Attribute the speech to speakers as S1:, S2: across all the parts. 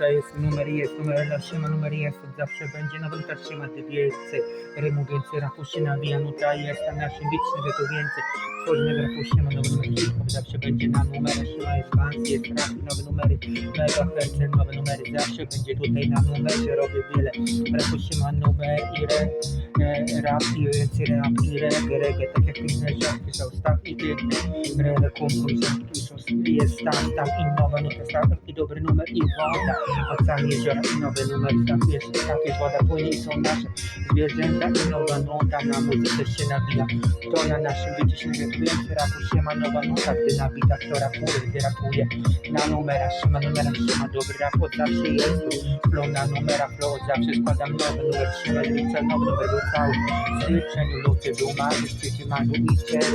S1: tutaj jest numer jest, numer dla siema, numer jest, od zawsze będzie, bo też się ma więcej rymu, więcej rapu się nawija, no tutaj jest tam naszym wieczny, wie to więcej. Tworzymy rapu się ma nowy numer hip-hop, zawsze będzie na numerach, się ma jest bans, jest rap, nowe numery, mega herce, nowe numery, zawsze będzie tutaj na numerze, robię wiele. Rapu się ma numer i re, e, rap i więcej rap i reggae, reggae, tak jak piękne żarty są, staw i piękne, reggae, konkurs, jest tam, tam i nowe, no to staw i dobry numer i woda, ocean, jeziora i nowy numer, tam jest woda, płynie i są nasze zwierzęta i nowa nuta, na muzyce się nabija, to na naszym wyciśnieniu więcej rapu się ma nowa nuta, gdy nabita, kto rapuje, gdy rapuje, na numerach się ma, numerach ma, dobry rap od zawsze jest flow na numerach, flow zawsze składam nowy numer, trzyma liczę nowy numer cały, w styczniu, luty, był marzec, kwiecień, maju i lipiec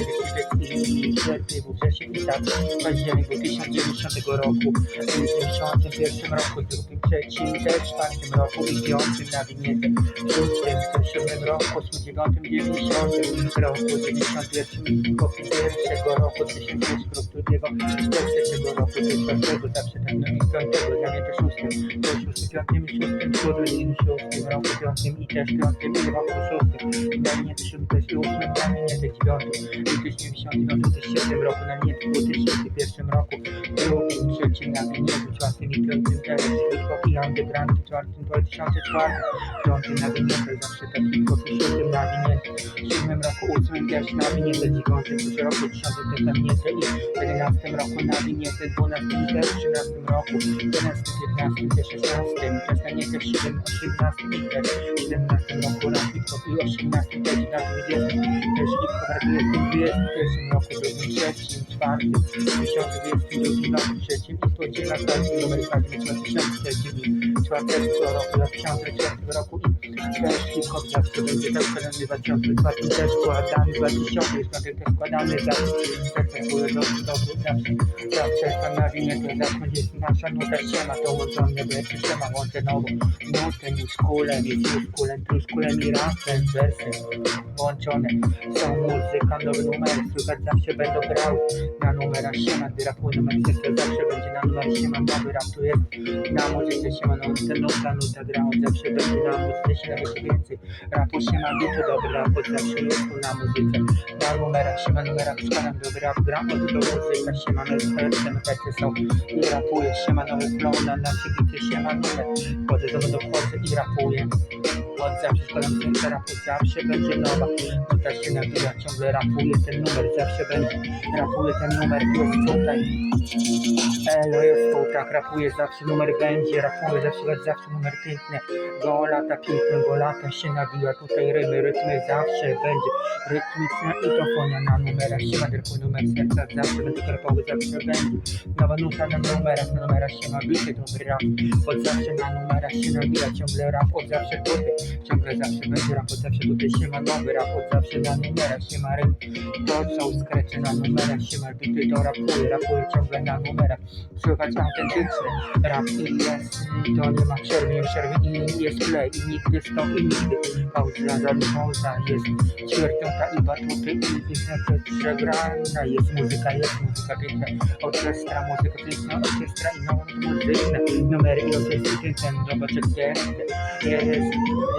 S1: i sierpień, był wrzesień i tak, październik był 1090 roku, w 91 roku, drugim, trzecim, też czwartym roku i piątym na winiecie, szóstym, w siódmym roku, ósmym, dziewiątym, dziewięćdziesiątym roku, dziewięćdziesiątym kopi pierwszego roku, tysiąc drugiego, trzeciego roku, czwartego, zawsze tak, no i piątego, dla mnie to szóstym, to szóstym, piątym, szóstym, siódmym, i szóstym roku, piątym i też piątym, i roku szóstym, dla mnie to siódmym, też i ósmym, dla mnie to dziewiątym, i też dziewięćdziesiątym, to też siódmym roku, na mnie to było tysięcy pierwszym roku, drugim, trzecim, na mnie to czwartym i piątym, teraz hip-hop i underground, czwartym, 2004, piątym na mnie to zawsze tak hip-hop i siódmym na mnie, siódmym roku, ósmym też na mnie to dziewiątym, też roku, dziesiątym też na mnie to i w jedenastym roku na mnie to dwunastym i też trzynastym roku, jedenastym, piętnastym, też szesnastym, na mnie też siedem, osiemnastym i też siedemnastym roku na hip-hop i osiemnastym też na dwudziestym, też hip-hop na dwudziestym, dwudziestym pierwszym roku, drugim, trzecim, czwartym, tysiącu dwudziestym drugim roku, trzecim i spodziewa na każdym numer każdym na tysiąc trzecim i czwartego roku, na tysiąc trzecim roku i też hip-hop zawsze będzie tak składany w 2004 też składany, w 2000 jest na też składany, serce było dobry, dobry, zawsze, zawsze tam na winie to jest nasza nuta siema, to łączone wersy, siema, łączę nową nutę, już kulem, jest już kulem, tu już kulem i rapem, wersy łączone, są muzyka, nowe numery, słychać zawsze będą grały na numerach siema, gdy rapuje numer serce zawsze będzie na numer siema, nowy rap tu jest, na muzyce siema, no ten nuta, nuta gra, on zawsze będzie na muzyce się nawet więcej, rapu siema, wiecie, dobry rap, zawsze jest tu na muzyce, na numerach siema, numerach składam dobry rap, gram od do muzyka siema, no i serce, no takie są, i rapuję, siema, nowy flow, na nasze bity, siema, numer, wchodzę do do wchodzę i rapuję, od zawsze składam serce, rap od zawsze będzie nowa, no też się nabija, ciągle rapuję ten numer, zawsze będzie, rapuję ten numer, jest tutaj, Elo jest tak, rapuję zawsze, numer będzie, rapuję zawsze, zawsze numer piękny, go lata piękne, go lata się nabija, tutaj rymy, rytmy zawsze będzie, rytmiczna i to fonia na numerach, się ma tylko numer serca, zawsze będę rapowy, zawsze będzie, nowa nuta na numerach, na numerach się ma bity, dobry rap, od zawsze na numerach się nabija, ciągle rap, od zawsze tutaj, ciągle zawsze będzie rap, zawsze tutaj się ma nowy rap, zawsze na numerach się ma rym, to są skrecze na numerach, się ma bity, to rapuję, rapuję ciągle na numerach, słychać autentyczny rap i jest, to nie ma przerwy, nie przerwy i jest play, i nigdy stop, i nigdy pauza, za pauza, jest ćwierćpiąta i batuty, i piękna przegrana, jest muzyka, jest muzyka piękna, orkiestra, muzyka piękna, orkiestra i nowe muzyczne, numery i orkiestry piękne, zobaczcie gwiazdy, jest,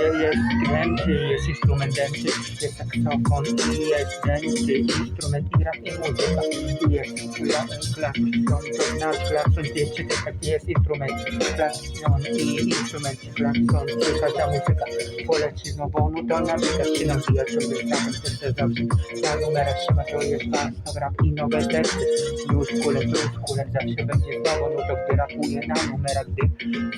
S1: jest kręty, jest instrument dęty, jest saksofon, i jest dęty, instrument i rap i muzyka, jest klakson, to nasz klakson, wiecie, to taki jest instrument, klakson i instrument, klakson, tylko ta muzyka poleci znowu, no to nabija się nabija, ciągle tam serce zawsze, na numerach się ma, to jest rap i nowe teksty, już kule, to już kule, zawsze będzie znowu, no to gdy rapuję na numerach, gdy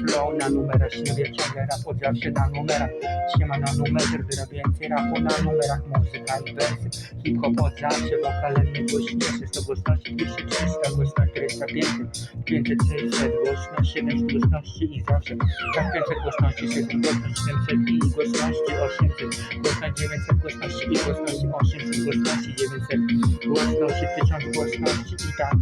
S1: flow na numerach, się wie, ciągle rap od zawsze na numerach, się ma na numerze, więcej rapu na numerach, muzyka i wersy, hip-hop od zawsze, wokalem nie głośniejszy, 100 głośności, 200, 300 głośności, 400, 500, 500, 600 głośności, 700 głośności i zawsze, tak 500 głośności, 600 głośności, 700 i głośności, 800, głośność 900 głośności i głośności, 800 głośności, 900 głośności, 1000 głośności i tak,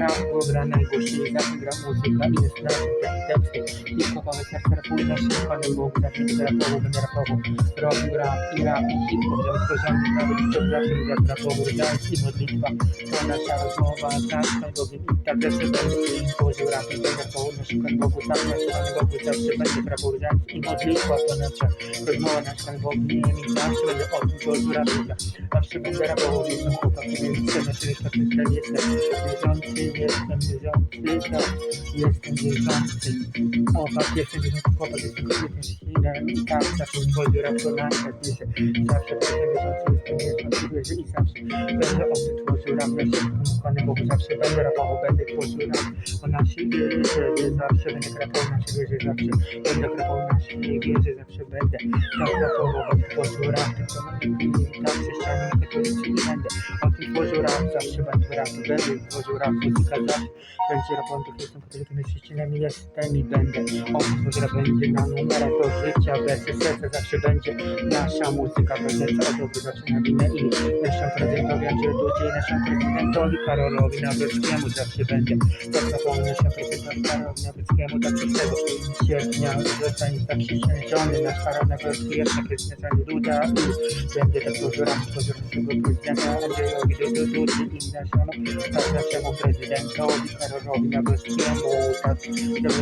S1: rap go gra najgłośniej, zawsze gra muzyka i jest nasze teksty, hip-hopowe serce rapuje naszym panem Bóg, zawsze rapował, będę rapował. Robił rap i rap i hip-hop, zawsze. Dance i modlitwa, to nasza rozmowa, tak, Pan Bogiem i tak rap i będę rapował. Nasz Pan Bogu, tak, nasz Pan Bogu, zawsze rapował. Dance i modlitwa, to nasza rozmowa, nasz Pan Bogiem i zawsze będę o tym tworzył rap. Zawsze będę rapował, jestem chłopakiem, więc chcę na siebie patrzeć, jestem wierzący, jestem wierzący, tak, jestem wierzący. Chłopak, jestem wierzący chłopak, jestem kobietą silnym i tak zawsze tworzył rap do nas, tak wierzę. Zawsze będę wierzący, jestem wierzący, wierzę i zawsze będę o tym. Ja się Panu Bogu zawsze będę rapował, będę tworzył rap o naszej wierze, zawsze będę rapował naszej wierze, zawsze będę rapował naszej wierze, zawsze będę tak rapował, będę tworzył rap, tak chrześcijanie, katolicy i będę. O tym tworzył rap, zawsze będę rap, będę tworzył rap, muzyka zawsze będzie rapową, tylko jestem katolikiem, chrześcijaninem, jestem i będę. O tym tworzył rap, będzie na numerach do życia, bez serca zawsze będzie nasza muzyka, serca. O dobry zawsze na winę i naszemu prezydentowi Andrzeju Dudzie i naszemu prezydentowi Karolowi Nawrockiemu zawsze tak rapową, naszemu prezydentowi Karolowi Nawrockiemu, tak 6 sierpnia zostanie tak przysiężony nasz Karol Nawrocki, jeszcze prezydent Andrzej Duda i tak tworzył rap, tworzył naszego prezydenta Andrzejowi Dudy i naszemu, tak naszemu prezydentowi Karolowi Nawrockiemu, tak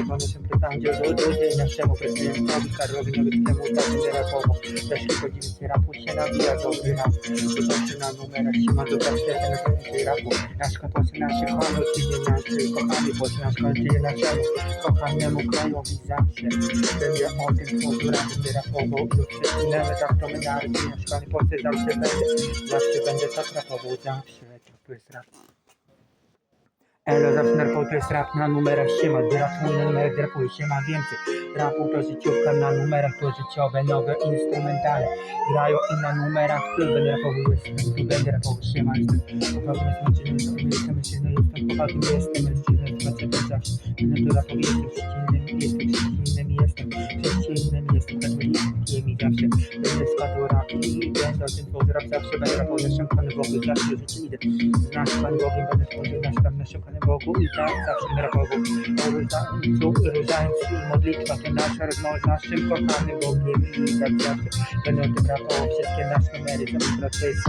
S1: panu się Andrzeju Dudy i naszemu prezydentowi Karolowi Nawrockiemu, tak rapował, też tylko dziwicy rapu się nabija, dobry rap, to zawsze na numerach się ma dobra wtedy na rapu, nasz kompozy, nasze honor, nasz kochany, bo nasz kończy naszemu kochanemu krajowi zawsze będę o tym rap, będę rapował i przecinamy tak to my na armii, nasz kompozy zawsze będę, zawsze będę tak rapował, zawsze, to jest rap. Elo, zawsze rapował, to jest rap na numerach siema, gdy rapuję na numerach, gdy rapuję siema więcej. Rapu to życiówka na numerach, to życiowe, nowe instrumentale. Grają i na numerach, tu będę rapował, jestem, tu będę rapował, siema, jestem chłopakiem, jestem mężczyzną, jestem mężczyzną, jestem chłopakiem, jestem mężczyzną, facetem zawsze. Będę tu rapował, jestem chrzcinnym, jestem chrzcinnym, i będę o tym tworzył rap, zawsze będę rapował, naszym Panu Bogu, zawsze w życiu idę. Z naszym Panem Bogiem będę tworzył nasz tam naszym Panem Bogu i tak zawsze będę rapował. O różańcu, różańcu i modlitwa to nasza rozmowa z naszym kochanym Bogiem i tak zawsze będę o tym rapował, wszystkie nasze numery, zawsze to jest